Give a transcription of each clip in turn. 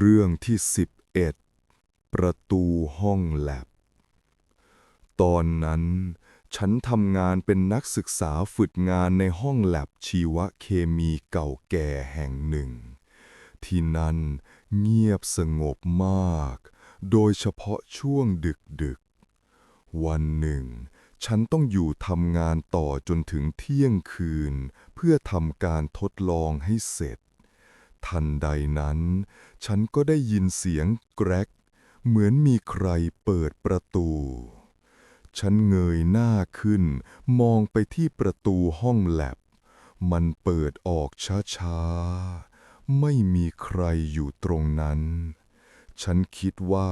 เรื่องที่ 11 ประตูห้องแลบ ตอนนั้น ฉันทำงานเป็นนักศึกษาฝึกงานในห้องแลบชีวเคมีเก่าแก่แห่งหนึ่ง ที่นั่นเงียบสงบมาก โดยเฉพาะช่วงดึกๆวันหนึ่ง ฉันต้องอยู่ทำงานต่อจนถึงเที่ยงคืน เพื่อทำการทดลองให้เสร็จ ทันใดนั้น ฉันก็ได้ยินเสียงแกรก เหมือนมีใครเปิดประตู ฉันเงยหน้าขึ้น มองไปที่ประตูห้องแลบ มันเปิดออกช้าๆ ไม่มีใครอยู่ตรงนั้น ฉันคิดว่า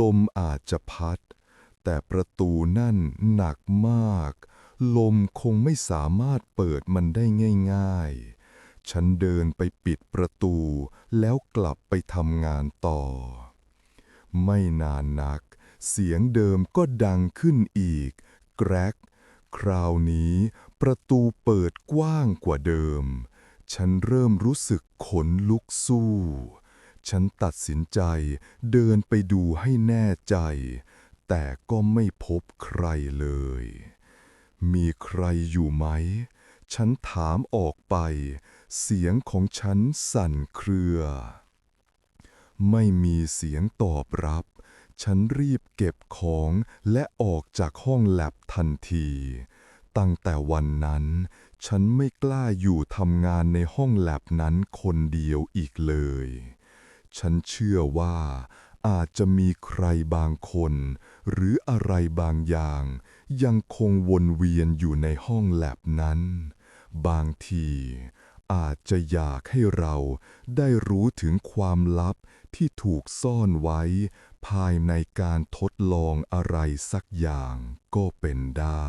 ลมอาจจะพัด แต่ประตูนั่นหนักมาก ลมคงไม่สามารถเปิดมันได้ง่าย ๆ ฉันเดินไปปิดประตู แล้วกลับไปทำงานต่อ ไม่นานนัก เสียงเดิมก็ดังขึ้นอีก แกรก คราวนี้ประตูเปิดกว้างกว่าเดิม ฉันเริ่มรู้สึกขนลุกสู้ ฉันตัดสินใจเดินไปดูให้แน่ใจ แต่ก็ไม่พบใครเลย มีใครอยู่ไหม ฉันถามออกไป เสียงของฉันสั่นเครือ ไม่มีเสียงตอบรับ ฉันรีบเก็บของและออกจากห้องแลบทันที ตั้งแต่วันนั้น ฉันไม่กล้าอยู่ทำงานในห้องแลบนั้นคนเดียวอีกเลย ฉันเชื่อว่า อาจจะมีใครบางคน หรืออะไรบางอย่าง ยังคงวนเวียนอยู่ในห้องแลบนั้น บางที อาจจะอยากให้เราได้รู้ถึงความลับที่ถูกซ่อนไว้ ภายในการทดลองอะไรสักอย่างก็เป็นได้